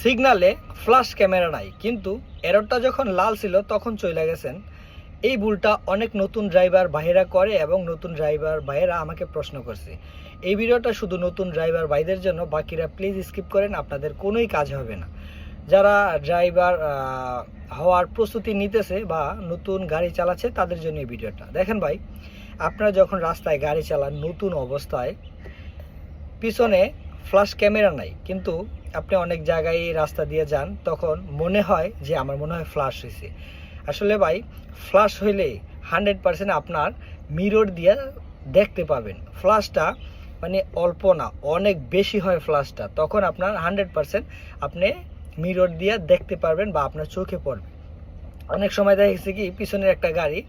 সিগনালে flash camera নাই, কিন্তু এররটা যখন লাল ছিল তখন চলে গেছেন। এই ভুলটা অনেক নতুন ড্রাইভার ভাইয়েরা করে এবং নতুন ড্রাইভার ভাইয়েরা আমাকে প্রশ্ন করছে। এই ভিডিওটা শুধু নতুন ড্রাইভার ভাইদের জন্য, বাকিরা প্লিজ স্কিপ করেন, আপনাদের কোনোই কাজ হবে না। যারা ড্রাইভার হওয়ার প্রস্তুতি নিতেছে বা নতুন গাড়ি চালাচ্ছে, তাদের জন্য এই ভিডিওটা। দেখেন ভাই, আপনারা যখন রাস্তায় গাড়ি চালান, নতুন অবস্থায়, পিছনে ফ্ল্যাশ ক্যামেরা নাই, কিন্তু আপনি অনেক জায়গায় রাস্তা দিয়ে যান, তখন মনে হয় যে আমার মনে হয় ফ্লাশ হয়েছে আসলে ভাই ফ্লাশ হইলে হান্ড্রেড পারসেন্ট আপনার মিরর দিয়ে দেখতে পাবেন। ফ্লাশটা মানে অল্প না, অনেক বেশি হয় ফ্লাশটা তখন আপনার হান্ড্রেড পারসেন্ট আপনি মিরর দিয়ে দেখতে পারবেন বা আপনার চোখে পড়বে। অনেক সময় দেখা গেছে কি পিছনের একটা গাড়ি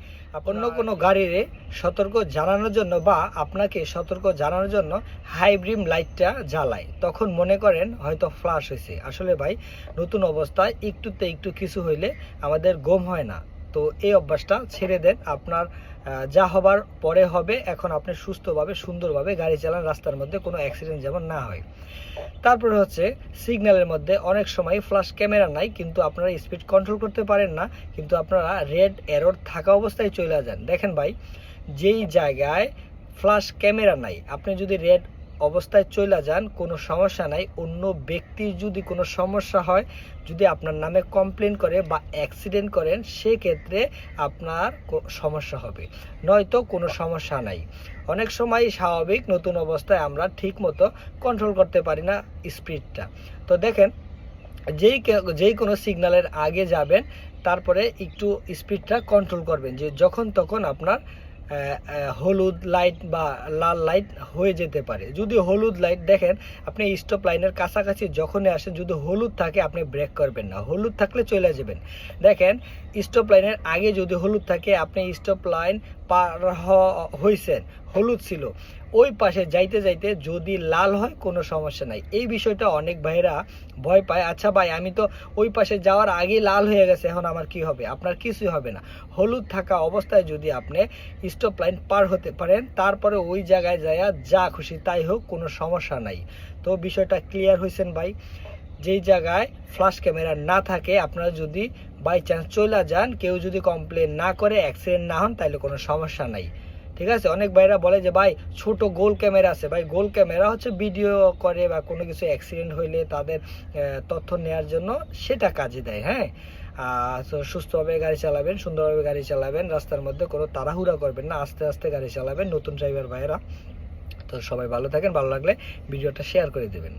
অন্য কোনো গাড়িরে সতর্ক জানানোর জন্য বা আপনাকে সতর্ক জানানোর জন্য হাইব্রিম লাইটটা জ্বালায়। তখন মনে করেন হয়তো ফ্লাশ হয়েছে আসলে ভাই নতুন অবস্থায় একটুতে একটু কিছু হইলে আমাদের গম হয় না। তো এই অভ্যাসটা ছেড়ে দেন। আপনার যা হবার পরে হবে, এখন আপনি সুস্থভাবে, সুন্দরভাবে গাড়ি চালান, রাস্তার মধ্যে কোনো অ্যাক্সিডেন্ট যেমন না হয়। তারপরে হচ্ছে, সিগন্যালের মধ্যে অনেক সময় ফ্ল্যাশ ক্যামেরা নাই, কিন্তু আপনারা স্পিড কন্ট্রোল করতে পারেন না, কিন্তু আপনারা রেড এরর থাকা অবস্থায় চলে যান। দেখেন ভাই, যেই জায়গায় ফ্ল্যাশ ক্যামেরা নাই, আপনি যদি রেড অবস্থায় চলে যান, কোনো সমস্যা নাই। অন্য ব্যক্তির যদি কোনো সমস্যা হয়, যদি আপনার নামে কমপ্লেন করে বা অ্যাক্সিডেন্ট করেন, সেক্ষেত্রে আপনার সমস্যা হবে। নয়তো কোনো সমস্যা নাই। অনেক সময় স্বাভাবিক নতুন অবস্থায় আমরা ঠিক মতো কন্ট্রোল করতে পারি না স্পিডটা তো দেখেন, যেই যেই কোনো সিগন্যালের আগে যাবেন, তারপরে একটু স্পিডটা কন্ট্রোল করবেন। যে যখন তখন আপনার হলুদ লাইট বা লাল লাইট হয়ে যেতে পারে। যদি হলুদ লাইট দেখেন, আপনি স্টপ লাইনের কাছাকাছি যখনই আসেন, যদি হলুদ থাকে, আপনি ব্রেক করবেন না। হলুদ থাকলে চলে যাবেন। দেখেন স্টপ লাইনের আগে যদি হলুদ থাকে, আপনি স্টপ লাইন পার হ- হইছেন। হলুদ ছিল। ওই পাশে যাইতে যাইতে যদি লাল হয়, কোনো সমস্যা নাই। এই বিষয়টা অনেক ভাইরা ভয় পায়। আচ্ছা ভাই, আমি তো ওই পাশে যাওয়ার আগে লাল হয়ে গেছে, এখন আমার কি হবে? আপনার কিছুই হবে না। হলুদ থাকা অবস্থায় যদি আপনি স্টপ লাইন পার হতে পারেন, তারপরে ওই জায়গায় যায়া যা খুশি তাই হোক, কোনো সমস্যা নাই। তো বিষয়টা ক্লিয়ার হয়েছেন ভাই? যেই জায়গায় ফ্ল্যাশ ক্যামেরা না থাকে, আপনারা যদি বাই চান্স চলে যান, কেউ যদি কমপ্লেন না করে অ্যাক্সিডেন্ট না হন তাহলে কোনো সমস্যা নাই। ঠিক আছে? অনেক ভাইরা বলে যে, ভাই, ছোট গোল ক্যামেরা আছে। ভাই, গোল ক্যামেরা হচ্ছে ভিডিও করে বা কোনো কিছু অ্যাক্সিডেন্ট হইলে তাদের তথ্য নেওয়ার জন্য সেটা কাজে দেয় হ্যাঁ? তো সুস্থভাবে গাড়ি চালাবেন, সুন্দরভাবে গাড়ি চালাবেন, রাস্তার মধ্যে কোনো তাড়াহুড়া করবেন না, আস্তে আস্তে গাড়ি চালাবেন। নতুন ড্রাইভার ভাইয়েরা তো সবাই ভালো থাকেন, ভালো লাগলে ভিডিওটা শেয়ার করে দেবেন।